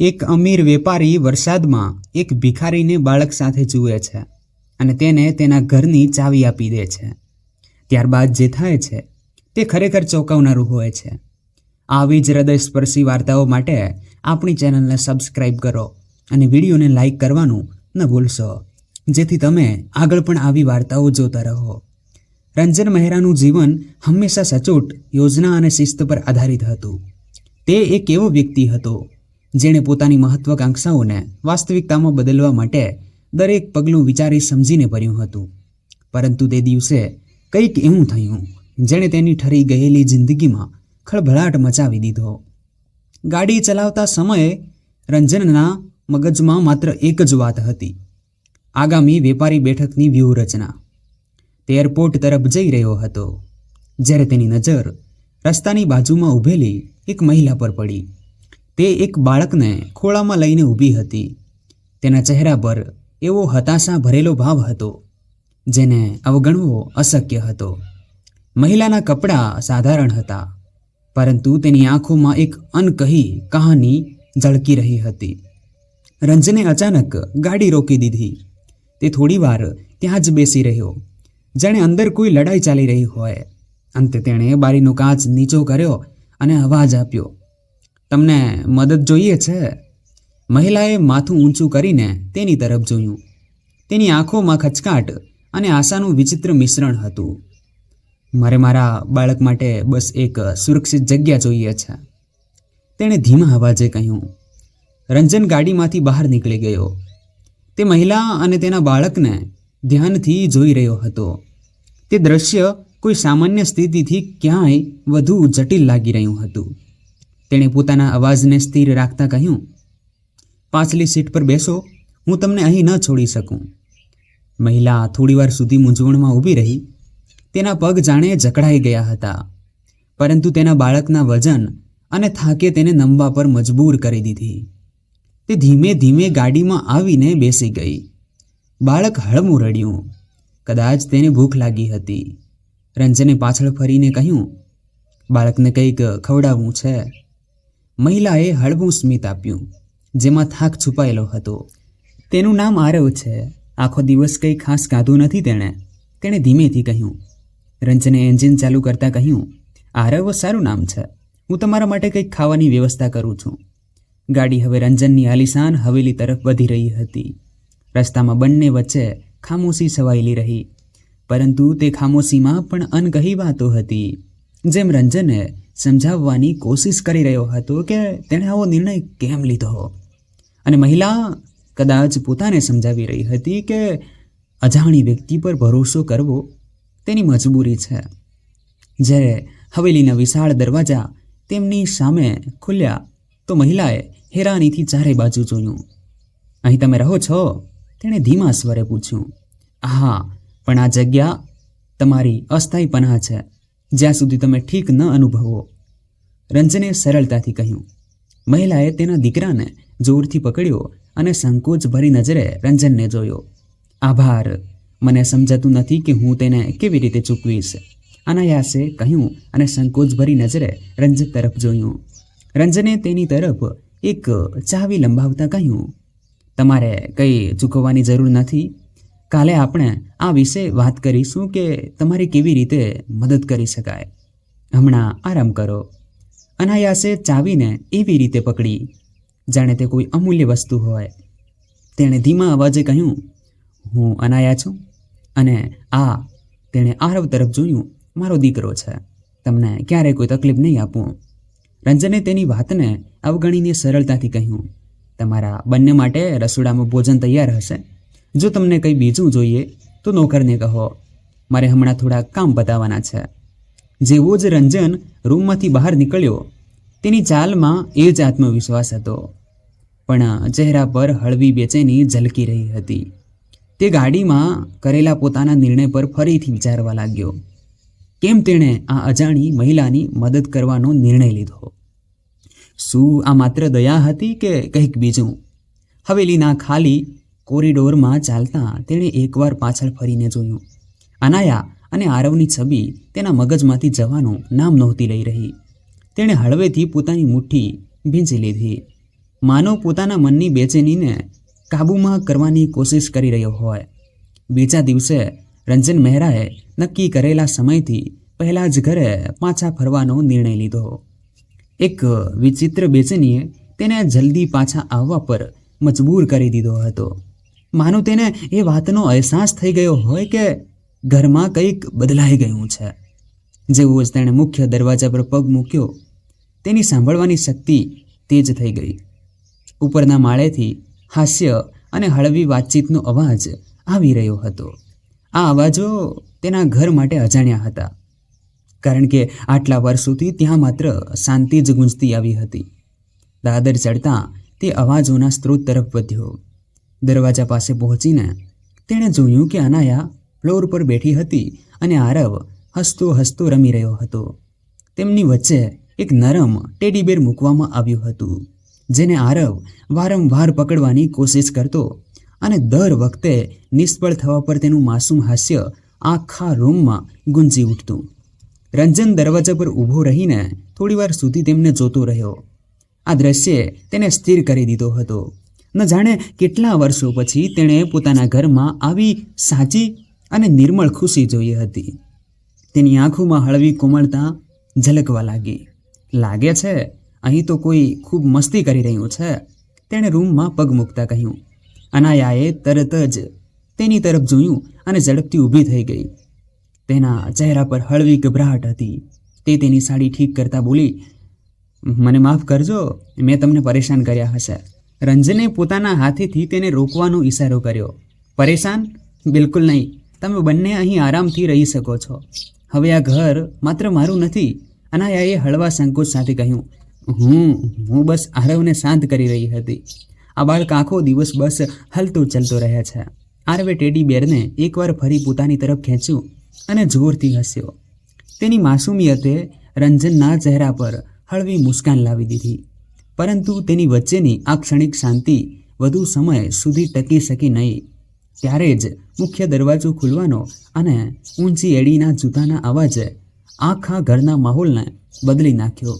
એક અમીર વેપારી વરસાદમાં એક ભિખારીને બાળક સાથે જુએ છે અને તેને તેના ઘરની ચાવી આપી દે છે. ત્યારબાદ જે થાય છે, તે ખરેખર ચોંકાવનારું હોય છે. આવી જ હૃદયસ્પર્શી વાર્તાઓ માટે આપણી ચેનલને સબસ્ક્રાઇબ કરો અને વિડીયોને લાઈક કરવાનું ન ભૂલશો. જેથી તમે આગળ પણ આવી વાર્તાઓ જોતા રહો. રંજન મહેરાનું જીવન હંમેશા સચોટ, યોજના અને શિસ્ત પર આધારિત હતું. તે એક એવો વ્યક્તિ હતો જેણે પોતાની મહત્વાકાંક્ષાઓને વાસ્તવિકતામાં બદલવા માટે દરેક પગલું વિચારી સમજીને ભર્યું હતું. પરંતુ તે દિવસે કંઈક એવું થયું, જેણે તેની ઠરી ગયેલી જિંદગીમાં ખળભળાટ મચાવી દીધો. ગાડી ચલાવતા સમયે રંજનના મગજમાં માત્ર એક જ વાત હતી. આગામી વેપારી બેઠકની વ્યૂહરચના. તે એરપોર્ટ તરફ જઈ રહ્યો હતો, જ્યારે તેની નજર રસ્તાની બાજુમાં ઊભેલી એક મહિલા પર પડી. તે એક બાળકને ખોળામાં લઈને ઊભી હતી. તેના ચહેરા પર એવો હતાશા ભરેલો ભાવ હતો, જેને અવગણવો અશક્ય હતો. મહિલાના કપડાં સાધારણ હતા, પરંતુ તેની આંખોમાં એક અનકહી કહાની ઝળકી રહી હતી. રંજને અચાનક ગાડી રોકી દીધી. તે થોડીવાર ત્યાં જ બેસી રહ્યો, જાણે અંદર કોઈ લડાઈ ચાલી રહી હોય. અંતે તેણે બારીનો કાચ નીચો કર્યો અને અવાજ આપ્યો તમને મદદ જોઈએ છે? મહિલાએ માથું ઊંચું કરીને તેની તરફ જોયું. તેની આંખોમાં ખચકાટ અને આશાનું વિચિત્ર મિશ્રણ હતું. મારે મારા બાળક માટે બસ એક સુરક્ષિત જગ્યા જોઈએ છે, તેણે ધીમા અવાજે કહ્યું. રંજન ગાડીમાંથી બહાર નીકળી ગયો. તે મહિલા અને તેના બાળકને ધ્યાનથી જોઈ રહ્યો હતો. તે દ્રશ્ય કોઈ સામાન્ય સ્થિતિથી ક્યાંય વધુ જટિલ લાગી રહ્યું હતું. તેણે પોતાના અવાજને સ્થિર રાખતા કહ્યું, પાછલી સીટ પર બેસો, હું તમને અહીં ન છોડી શકું. મહિલા થોડીવાર સુધી મૂંઝવણમાં ઊભી રહી. તેના પગ જાણે જકડાઈ ગયા હતા, પરંતુ તેના બાળકના વજન અને થાકે તેને નમવા પર મજબૂર કરી દીધી. તે ધીમે ધીમે ગાડીમાં આવીને બેસી ગઈ. બાળક હળમું રડ્યું કદાચ તેને ભૂખ લાગી હતી. રંજને પાછળ ફરીને કહ્યું, બાળકને કંઈક ખવડાવવું છે. મહિલાએ હળવું સ્મિત આપ્યું, જેમાં થાક છુપાયેલો હતો. તેનું નામ આરવ છે. આખો દિવસ કંઈ ખાસ ખાધું નથી તેણે. તેણે ધીમેથી કહ્યું, રંજને એન્જિન ચાલુ કરતાં કહ્યું, આરવ, સારું નામ છે. હું તમારા માટે કંઈક ખાવાની વ્યવસ્થા કરું છું. ગાડી હવે રંજનની આલિશાન હવેલી તરફ વધી રહી હતી. રસ્તામાં બંને વચ્ચે ખામોશી છવાયેલી રહી. પરંતુ તે ખામોશીમાં પણ અનકહી વાતો હતી. જેમ રંજને સમજાવવાની કોશિશ કરી રહ્યો હતો કે તેણે આવો નિર્ણય કેમ લીધો? અને મહિલા કદાચ પોતાને સમજાવી રહી હતી કે અજાણી વ્યક્તિ પર ભરોસો કરવો તેની મજબૂરી છે. જ્યારે હવેલીના વિશાળ દરવાજા તેમની સામે ખુલ્યા, તો મહિલાએ હેરાનીથી ચારે બાજુ જોયું. અહીં તમે રહો છો? તેણે ધીમા સ્વરે પૂછ્યું. હા, પણ આ જગ્યા તમારી અસ્થાયી પનાહ છે. જ્યાં સુધી તમે ઠીક ન અનુભવો. રંજને સરળતાથી કહ્યું, મહિલાએ તેના દીકરાને જોરથી પકડ્યો અને સંકોચભરી નજરે રંજનને જોયો. આભાર. મને સમજાતું નથી કે હું તેને કેવી રીતે ચૂકવીશ. અનાયાસે કહ્યું અને સંકોચભરી નજરે રંજન તરફ જોયું. રંજને તેની તરફ એક ચાવી લંબાવતા કહ્યું, તમારે કંઈ ચૂકવવાની જરૂર નથી? કાલે આપણે આ વિશે વાત કરીશું કે તમારી કેવી રીતે મદદ કરી શકાય. હમણાં આરામ કરો. અનાયાસે ચાવીને એવી રીતે પકડી. જાણે તે કોઈ અમૂલ્ય વસ્તુ હોય. તેણે ધીમા અવાજે કહ્યું, હું અનાયા છું અને આ, તેણે આરવ તરફ જોયું, મારો દીકરો છે. તમને ક્યારેય કોઈ તકલીફ નહીં આપું. રંજને તેની વાતને અવગણીને સરળતાથી કહ્યું, તમારા બંને માટે રસોડામાં ભોજન તૈયાર હશે. જો તમને કંઈ બીજું જોઈએ, તો નોકરને કહો, મારે હમણાં થોડા કામ બતાવવાના છે. જેવો જ રંજન રૂમમાંથી બહાર નીકળ્યો, તેની ચાલમાં એ જ આત્મવિશ્વાસ હતો. પણ ચહેરા પર હળવી બેચેની ઝલકી રહી હતી. તે ગાડીમાં કરેલા પોતાના નિર્ણય પર ફરીથી વિચારવા લાગ્યો. કેમ તેણે આ અજાણી મહિલાની મદદ કરવાનો નિર્ણય લીધો? શું આ માત્ર દયા હતી કે કંઈક બીજું? હવેલીના ખાલી કોરિડોરમાં ચાલતા તેણે એકવાર પાછળ ફરીને જોયું. અનાયા અને આરવની છબી તેના મગજમાંથી જવાનું નામ નહોતી લઈ રહી. તેણે હળવેથી પોતાની મુઠ્ઠી ભીંચી લીધી. માનવ પોતાના મનની બેચેનીને કાબૂમાં કરવાની કોશિશ કરી રહ્યો હોય. બીજા દિવસે રંજન મહેરાએ નક્કી કરેલા સમયથી પહેલાં જ ઘરે પાછા ફરવાનો નિર્ણય લીધો. એક વિચિત્ર બેચેનીએ તેને જલ્દી પાછા આવવા પર મજબૂર કરી દીધો હતો. માનો તેને એ વાતનો અહેસાસ થઈ ગયો હોય કે ઘરમાં કંઈક બદલાઈ ગયું છે. જેવું જ તેણે મુખ્ય દરવાજા પર પગ મૂક્યો. તેની સાંભળવાની શક્તિ તેજ થઈ ગઈ. ઉપરના માળેથી હાસ્ય અને હળવી વાતચીતનો અવાજ આવી રહ્યો હતો. આ અવાજો તેના ઘર માટે અજાણ્યા હતા. કારણ કે આટલા વર્ષોથી ત્યાં માત્ર શાંતિ જ ગુંજતી આવી હતી. દાદર ચડતા તે અવાજોના સ્ત્રોત તરફ વધ્યો. દરવાજા પાસે પહોંચીને તેણે જોયું કે અનાયા ફ્લોર પર બેઠી હતી અને આરવ હસતો હસતો રમી રહ્યો હતો. તેમની વચ્ચે એક નરમ ટેડીબેર મૂકવામાં આવ્યું હતું, જેને આરવ વારંવાર પકડવાની કોશિશ કરતો અને દર વખતે નિષ્ફળ થવા પર તેનું માસૂમ હાસ્ય આખા રૂમમાં ગુંજી ઉઠતું. રંજન દરવાજા પર ઊભો રહીને થોડીવાર સુધી તેમને જોતો રહ્યો. આ દ્રશ્યે તેને સ્થિર કરી દીધો હતો. ન જાણે કેટલા વર્ષો પછી તેણે પોતાના ઘરમાં આવી સાચી અને નિર્મળ ખુશી જોઈ હતી. તેની આંખોમાં હળવી કોમળતા ઝલકવા લાગી. લાગે છે, અહીં તો કોઈ ખૂબ મસ્તી કરી રહ્યું છે, તેણે રૂમમાં પગ મૂકતા કહ્યું. અનાયાએ તરત જ તેની તરફ જોયું અને ઝડપથી ઊભી થઈ ગઈ. તેના ચહેરા પર હળવી ગભરાહટ હતી. તે તેની સાડી ઠીક કરતા બોલી, મને માફ કરજો, મેં તમને પરેશાન કર્યા હશે. રંજને પોતાના હાથેથી તેને રોકવાનો ઈશારો કર્યો. પરેશાન? બિલકુલ નહીં. તમે બંને અહીં આરામથી રહી શકો છો. હવે આ ઘર માત્ર મારું નથી. અનાયાએ હળવા સંકોચ સાથે કહ્યું, હું હું બસ આરવને શાંત કરી રહી હતી. આ બાળક આખો દિવસ બસ હલતો ચલતો રહ્યા છે. આરવે ટેડી બેરને એકવાર ફરી પોતાની તરફ ખેંચ્યું અને જોરથી હસ્યો. તેની માસુમિયતે રંજનના ચહેરા પર હળવી મુસ્કાન લાવી દીધી. પરંતુ તેની વચ્ચેની આ ક્ષણિક શાંતિ વધુ સમય સુધી ટકી શકી નહીં. ત્યારે જ મુખ્ય દરવાજો ખુલવાનો અને ઊંચી એડીના જૂતાના અવાજે આખા ઘરના માહોલને બદલી નાખ્યો.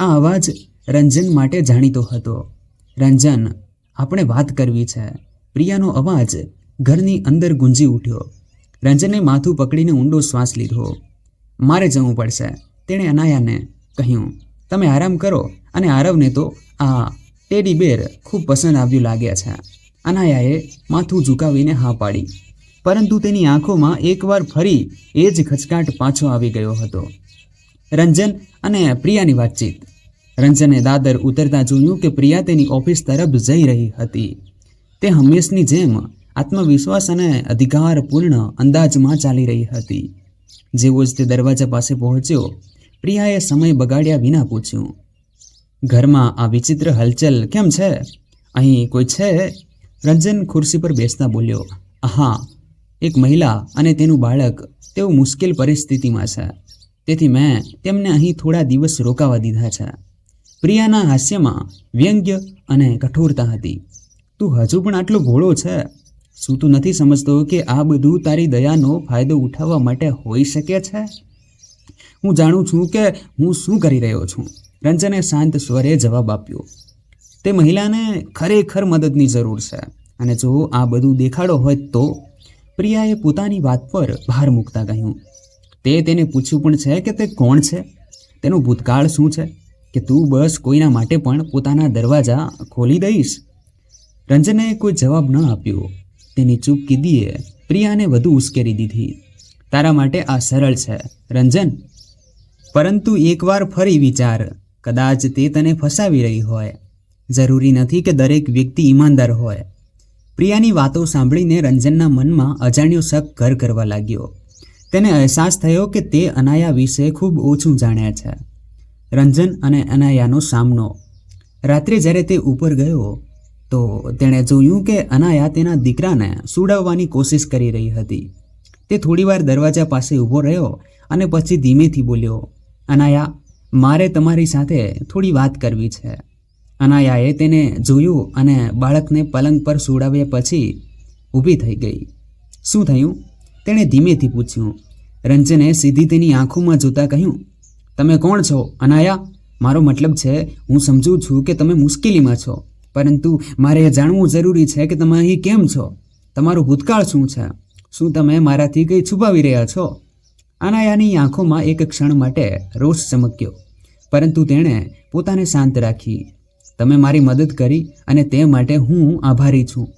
આ અવાજ રંજન માટે જાણીતો હતો. રંજન, આપણે વાત કરવી છે. પ્રિયાનો અવાજ ઘરની અંદર ગુંજી ઉઠ્યો. રંજને માથું પકડીને ઊંડો શ્વાસ લીધો. મારે જવું પડશે, તેણે અનાયાને કહ્યું. તમે આરામ કરો. અને આરવને તો આ ટેડી બેર ખૂબ પસંદ આવ્યું લાગ્યા છે. અનાયાએ માથું ઝુકાવીને હા પાડી. પરંતુ તેની આંખોમાં એકવાર ફરી એ જ ખચકાટ પાછો આવી ગયો હતો. રંજન અને પ્રિયાની વાતચીત. રંજને દાદર ઉતરતા જોયું કે પ્રિયા તેની ઓફિસ તરફ જઈ રહી હતી. તે હંમેશની જેમ આત્મવિશ્વાસ અને અધિકારપૂર્ણ અંદાજમાં ચાલી રહી હતી. જેવો જ તે દરવાજા પાસે પહોંચ્યો, પ્રિયાએ સમય બગાડ્યા વિના પૂછ્યું ઘરમાં આ વિચિત્ર હલચલ કેમ છે? અહીં કોઈ છે? રંજન ખુરશી પર બેસતા બોલ્યો હા એક મહિલા અને તેનું બાળક તેઓ મુશ્કેલ પરિસ્થિતિમાં છે. તેથી મેં તેમને અહીં થોડા દિવસ રોકાવા દીધા છે. પ્રિયાના હાસ્યમાં વ્યંગ્ય અને કઠોરતા હતી. તું હજુ પણ આટલો ભોળો છે? શું તું નથી સમજતો કે આ બધું તારી દયાનો ફાયદો ઉઠાવવા માટે હોઈ શકે છે? હું જાણું છું કે હું શું કરી રહ્યો છું. રંજને શાંત સ્વરે જવાબ આપ્યો, તે મહિલાને ખરેખર મદદની જરૂર છે. અને જો આ બધું દેખાડો હોય તો? પ્રિયાએ પોતાની વાત પર ભાર મૂકતા કહ્યું, તે તેને પૂછ્યું પણ છે કે તે કોણ છે? તેનો ભૂતકાળ શું છે? કે તું બસ કોઈના માટે પણ પોતાના દરવાજા ખોલી દઈશ? રંજને કોઈ જવાબ ન આપ્યો. તેની ચૂપ કીધીએ પ્રિયાને વધુ ઉશ્કેરી દીધી, તારા માટે આ સરળ છે, રંજન. પરંતુ એકવાર ફરી વિચાર. કદાચ તે તને ફસાવી રહી હોય. જરૂરી નથી કે દરેક વ્યક્તિ ઈમાનદાર હોય. પ્રિયાની વાતો સાંભળીને રંજનના મનમાં અજાણ્યો શક ઘર કરવા લાગ્યો. તેને અહેસાસ થયો કે તે અનાયા વિશે ખૂબ ઓછું જાણે છે. રંજન અને અનાયાનો સામનો. રાત્રે જ્યારે તે ઉપર ગયો, તો તેણે જોયું કે અનાયા તેના દીકરાને સુડાવવાની કોશિશ કરી રહી હતી. તે થોડીવાર દરવાજા પાસે ઊભો રહ્યો અને પછી ધીમેથી બોલ્યો, અનાયા મારે તમારી સાથે થોડી વાત કરવી છે. અનાયાએ તેને જોયું અને બાળકને પલંગ પર સુડાવ્યા પછી ઊભી થઈ ગઈ. શું થયું? તેણે ધીમેથી પૂછ્યું. રંજને સીધી તેની આંખોમાં જોતા કહ્યું, તમે કોણ છો? અનાયા, મારો મતલબ છે, હું સમજુ છું કે તમે મુશ્કેલીમાં છો, પરંતુ મારે એ જાણવું જરૂરી છે કે તમે અહીં કેમ છો? તમારું ભૂતકાળ શું છે? શું તમે મારાથી કંઈ છુપાવી રહ્યા છો? અનાયાની આંખોમાં એક ક્ષણ માટે રોષ ચમક્યો. પરંતુ તેણે પોતાને શાંત રાખી. તમે મારી મદદ કરી અને તે માટે હું આભારી છું.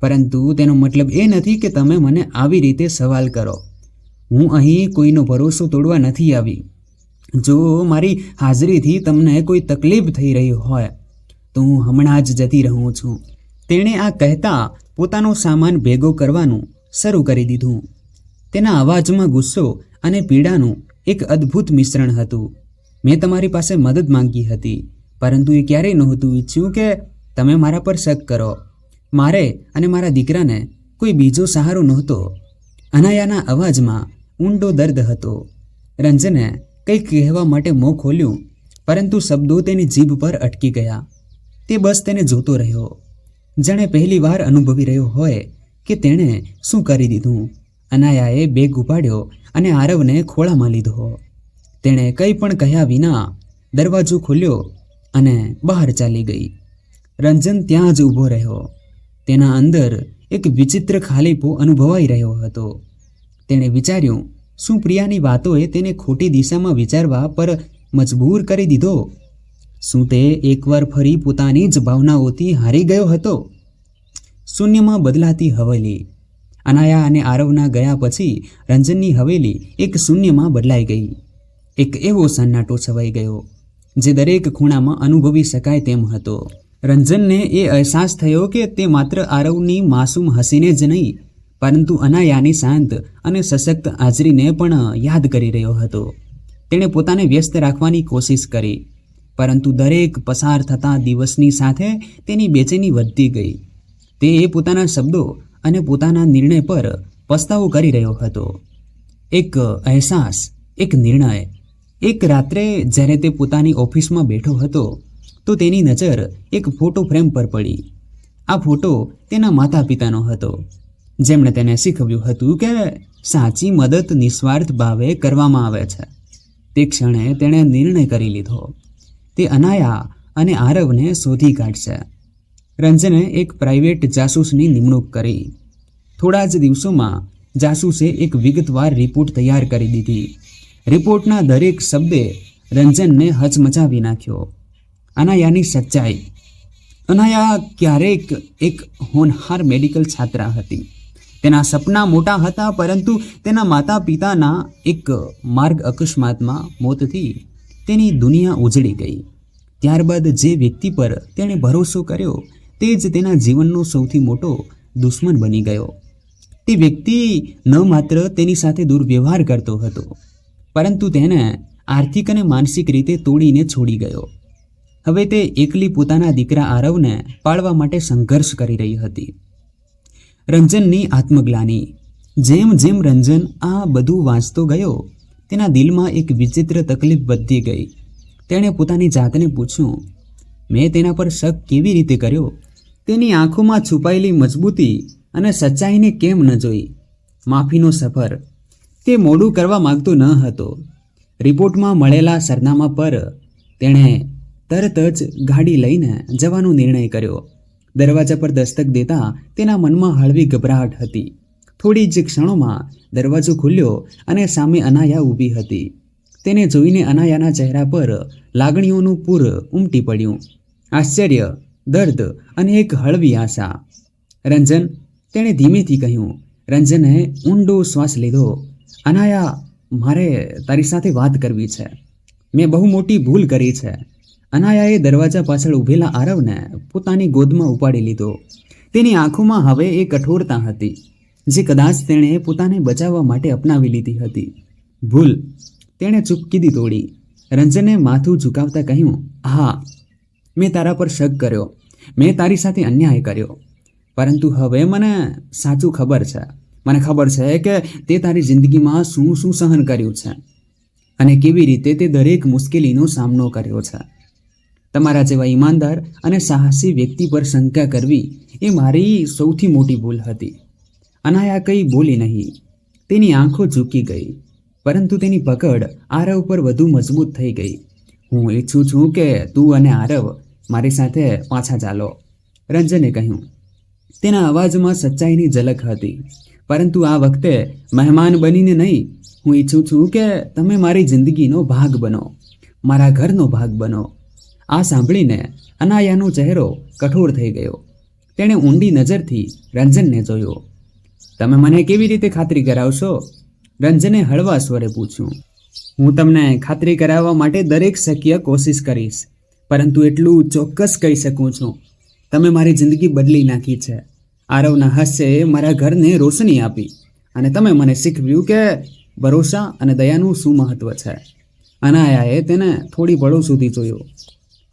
પરંતુ તેનો મતલબ એ નથી કે તમે મને આવી રીતે સવાલ કરો. હું અહીં કોઈનો ભરોસો તોડવા નથી આવી. જો મારી હાજરીથી તમને કોઈ તકલીફ થઈ રહી હોય, તો હું હમણાં જ જતી રહું છું. તેણે આ કહેતા પોતાનો સામાન ભેગો કરવાનું શરૂ કરી દીધું. તેના અવાજમાં ગુસ્સો અને પીડાનું એક અદ્ભુત મિશ્રણ હતું. મેં તમારી પાસે મદદ માંગી હતી, પરંતુ એ ક્યારેય નહોતું ઈચ્છ્યું કે તમે મારા પર શક કરો. મારે અને મારા દીકરાને કોઈ બીજો સહારો નહોતો. અનાયાના અવાજમાં ઊંડો દર્દ હતો. રંજને કંઈક કહેવા માટે મોં ખોલ્યું, પરંતુ શબ્દો તેની જીભ પર અટકી ગયા. તે બસ તેને જોતો રહ્યો. જાણે પહેલીવાર અનુભવી રહ્યો હોય કે તેણે શું કરી દીધું. અનાયાએ બેગ ઉપાડ્યો અને આરવને ખોળામાં લીધો. તેણે કંઈ પણ કહ્યા વિના દરવાજો ખોલ્યો અને બહાર ચાલી ગઈ. રંજન ત્યાં જ ઊભો રહ્યો. તેના અંદર એક વિચિત્ર ખાલીપો અનુભવાઈ રહ્યો હતો. તેણે વિચાર્યું, શું પ્રિયાની વાતોએ તેને ખોટી દિશામાં વિચારવા પર મજબૂર કરી દીધો? શું તે એકવાર ફરી પોતાની જ ભાવનાઓથી હારી ગયો હતો? શૂન્યમાં બદલાતી હવેલી. અનાયા અને આરવના ગયા પછી રંજનની હવેલી એક શૂન્યમાં બદલાઈ ગઈ. એક એવો સન્નાટો છવાઈ ગયો, જે દરેક ખૂણામાં અનુભવી શકાય તેમ હતો. રંજનને એ અહેસાસ થયો કે તે માત્ર આરવની માસૂમ હસીને જ નહીં, પરંતુ અનાયાની શાંત અને સશક્ત હાજરીને પણ યાદ કરી રહ્યો હતો. તેણે પોતાને વ્યસ્ત રાખવાની કોશિશ કરી, પરંતુ દરેક પસાર થતા દિવસની સાથે તેની બેચેની વધતી ગઈ. તે પોતાના શબ્દો અને પોતાના નિર્ણય પર પસ્તાવો કરી રહ્યો હતો. એક અહેસાસ, એક નિર્ણય. એક રાત્રે જ્યારે તે પોતાની ઓફિસમાં બેઠો હતો, તો તેની નજર એક ફોટો ફ્રેમ પર પડી. આ ફોટો તેના માતા પિતાનો હતો. જેમણે તેને શીખવ્યું હતું કે સાચી મદદ નિસ્વાર્થ ભાવે કરવામાં આવે છે. તે ક્ષણે તેણે નિર્ણય કરી લીધો. તે અનાયા અને આરવને શોધી કાઢશે. રંજને એક પ્રાઇવેટ જાસૂસની નિમણૂક કરી. થોડા જ દિવસોમાં જાસૂસે એક વિગતવાર રિપોર્ટ તૈયાર કરી દીધી. રિપોર્ટના દરેક શબ્દે રંજનને હચમચાવી નાખ્યો. અનાયાની સચ્ચાઈ. અનાયા ક્યારેક એક હોનહાર મેડિકલ છાત્રા હતી. તેના સપના મોટા હતા, પરંતુ તેના માતા પિતાના એક માર્ગ અકસ્માતમાં મોતથી તેની દુનિયા ઉજળી ગઈ. ત્યારબાદ જે વ્યક્તિ પર તેણે ભરોસો કર્યો તે જ તેના જીવનનો સૌથી મોટો દુશ્મન બની ગયો. તે વ્યક્તિ ન માત્ર તેની સાથે દુર્વ્યવહાર કરતો હતો, પરંતુ તેને આર્થિક અને માનસિક રીતે તોડીને છોડી ગયો. હવે તે એકલી પોતાના દીકરા આરવને પાળવા માટે સંઘર્ષ કરી રહી હતી. રંજનની આત્મગ્લાની, જેમ જેમ રંજન આ બધું વાંચતો ગયો, તેના દિલમાં એક વિચિત્ર તકલીફ વધતી ગઈ. તેણે પોતાની જાતને પૂછ્યું, મેં તેના પર શક કેવી રીતે કર્યો? તેની આંખોમાં છુપાયેલી મજબૂતી અને સચ્ચાઈને કેમ ન જોઈ? માફીનો સફર. તે મોડું કરવા માગતો ન હતો. રિપોર્ટમાં મળેલા સરનામા પર તેણે તરત જ ગાડી લઈને જવાનો નિર્ણય કર્યો. દરવાજા પર દસ્તક દેતા તેના મનમાં હળવી ગભરાટ હતી. થોડી જ ક્ષણોમાં દરવાજો ખુલ્યો અને સામે અનાયા ઊભી હતી. તેને જોઈને અનાયાના ચહેરા પર લાગણીઓનું પૂર ઉમટી પડ્યું. આશ્ચર્ય! દર્દ અને એક હળવી આશા. રંજન તેણે ધીમેથી કહ્યું, રંજને ઊંડો શ્વાસ લીધો. અનાયા, મારે તારી સાથે વાત કરવી છે. મેં બહુ મોટી ભૂલ કરી છે. અનાયાએ દરવાજા પાછળ ઊભેલા આરવને પોતાની ગોદમાં ઉપાડી લીધો. તેની આંખોમાં હવે એ કઠોરતા હતી, જે કદાચ તેણે પોતાને બચાવવા માટે અપનાવી લીધી હતી. ભૂલ તેણે ચૂપકીદી તોડી. રંજને માથું ઝુકાવતા કહ્યું, હા મેં તારા પર શક કર્યો. મેં તારી સાથે અન્યાય કર્યો. પરંતુ હવે મને સાચું ખબર છે. મને ખબર છે કે તે તારી જિંદગીમાં શું શું સહન કર્યું છે અને કેવી રીતે તે દરેક મુશ્કેલીનો સામનો કર્યો છે. તમારા જેવા ઈમાનદાર અને સાહસી વ્યક્તિ પર શંકા કરવી એ મારી સૌથી મોટી ભૂલ હતી. અનાયા કંઈ બોલી નહીં. તેની આંખો ઝૂકી ગઈ. પરંતુ તેની પકડ આરવ પર વધુ મજબૂત થઈ ગઈ. હું ઈચ્છું છું કે તું અને આરવ મારી સાથે પાછા ચાલો. રંજને કહ્યું, તેના અવાજમાં સચ્ચાઈની ઝલક હતી. પરંતુ આ વખતે મહેમાન બનીને નહીં, હું ઈચ્છું છું કે તમે મારી જિંદગીનો ભાગ બનો, મારા ઘરનો ભાગ બનો. આ સાંભળીને અનાયાનો ચહેરો કઠોર થઈ ગયો. તેણે ઊંડી નજરથી રંજનને જોયો, તમે મને કેવી રીતે ખાતરી કરાવશો? રંજને હળવા સ્વરે પૂછ્યું, હું તમને ખાતરી કરાવવા માટે દરેક શક્ય કોશિશ કરીશ. પરંતુ એટલું ચોક્કસ કહી શકું છું, તમે મારી જિંદગી બદલી નાખી છે. આરવના હાસ્યએ મારા ઘરને રોશની આપી અને તમે મને શીખવ્યું કે ભરોસા અને દયાનું શું મહત્વ છે. અનાયાએ તેને થોડી પળો સુધી જોયો.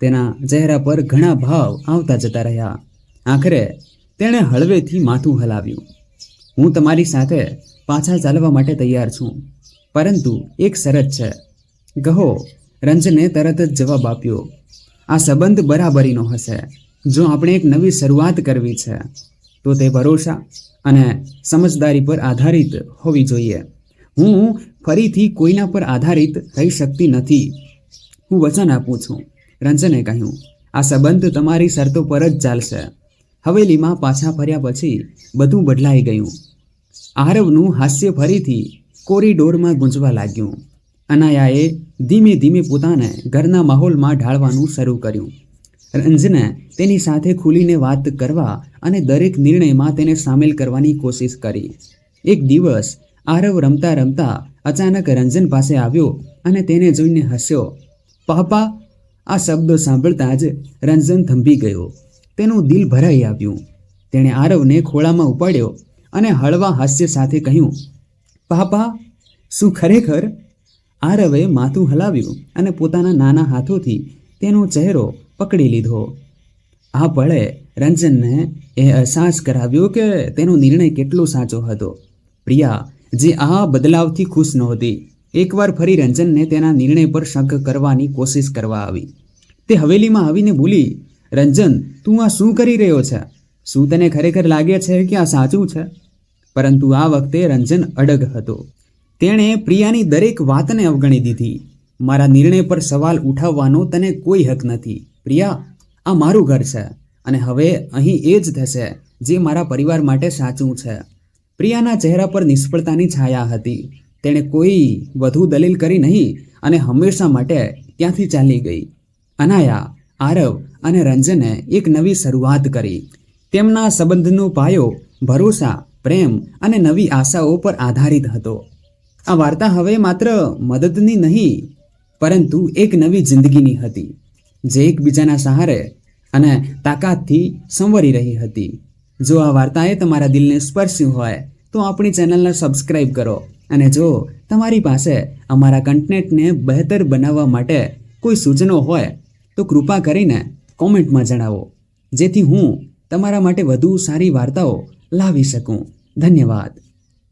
તેના ચહેરા પર ઘણા ભાવ આવતા જતા રહ્યા. આખરે તેણે હળવેથી માથું હલાવ્યું. હું તમારી સાથે પાછા ચાલવા માટે તૈયાર છું, પરંતુ એક શરત છે. કહો રંજને તરત જ જવાબ આપ્યો. આ સંબંધ બરાબરીનો હશે. જો આપણે એક નવી શરૂઆત કરવી છે, તો તે ભરોસા અને સમજદારી પર આધારિત હોવી જોઈએ. હું ફરીથી કોઈના પર આધારિત રહી શકતી નથી. હું વચન આપું છું. રંજને કહ્યું, આ સંબંધ તમારી શરતો પર જ ચાલશે. હવેલીમાં પાછા ફર્યા પછી બધું બદલાઈ ગયું. આરવનું હાસ્ય ફરીથી કોરિડોરમાં ગુંજવા લાગ્યું. અનાયાએ ધીમે ધીમે પોતાને ઘરના માહોલમાં ઢાળવાનું શરૂ કર્યું. રંજને તેની સાથે ખુલીને વાત કરવા અને દરેક નિર્ણયમાં તેને સામેલ કરવાની કોશિશ કરી. એક દિવસ, આરવ રમતા રમતા અચાનક રંજન પાસે આવ્યો અને તેને જોઈને હસ્યો. પાપા, આ શબ્દો સાંભળતા જ રંજન થંભી ગયો. તેનું દિલ ભરાઈ આવ્યું. તેણે આરવને ખોળામાં ઉપાડ્યો અને હળવા હાસ્ય સાથે કહ્યું, પાપા, શું ખરેખર આરવે માથું હલાવ્યું અને પોતાના નાના હાથોથી તેનો ચહેરો પકડી લીધો. આ પળે રંજનને એ અહેસાસ કરાવ્યો કે તેનો નિર્ણય કેટલો સાચો હતો. પ્રિયા, જે આ બદલાવથી ખુશ નહોતી, એકવાર ફરી રંજનને તેના નિર્ણય પર શંક કરવાની કોશિશ કરવા આવી. તે હવેલીમાં આવીને બોલી, રંજન, તું આ શું કરી રહ્યો છે? શું તને ખરેખર લાગે છે કે આ સાચું છે? પરંતુ આ વખતે રંજન અડગ હતો. તેણે પ્રિયાની દરેક વાતને અવગણી દીધી. મારા નિર્ણય પર સવાલ ઉઠાવવાનો તને કોઈ હક નથી. પ્રિયા, આ મારું ઘર છે અને હવે અહીં એ જ થશે જે મારા પરિવાર માટે સાચું છે. પ્રિયાના ચહેરા પર નિષ્ફળતાની છાયા હતી. તેણે કોઈ વધુ દલીલ કરી નહીં અને હંમેશા માટે ત્યાંથી ચાલી ગઈ. અનાયા, આરવ અને રંજને એક નવી શરૂઆત કરી. તેમના સંબંધનો પાયો ભરોસા, પ્રેમ અને નવી આશાઓ પર આધારિત હતો. આ વાર્તા હવે માત્ર મદદની નહીં, પરંતુ એક નવી જિંદગીની હતી, જે એકબીજાના સહારે અને તાકાતથી સંવરી રહી હતી. જો આ વાર્તાએ તમારા દિલને સ્પર્શ્યું હોય, તો આપણી ચેનલને સબસ્ક્રાઇબ કરો અને જો તમારી પાસે અમારા કન્ટેન્ટને બહેતર બનાવવા માટે કોઈ સૂચનો હોય, તો કૃપા કરીને કોમેન્ટમાં જણાવો, જેથી હું તમારા માટે વધુ સારી વાર્તાઓ લાવી શકું. ધન્યવાદ.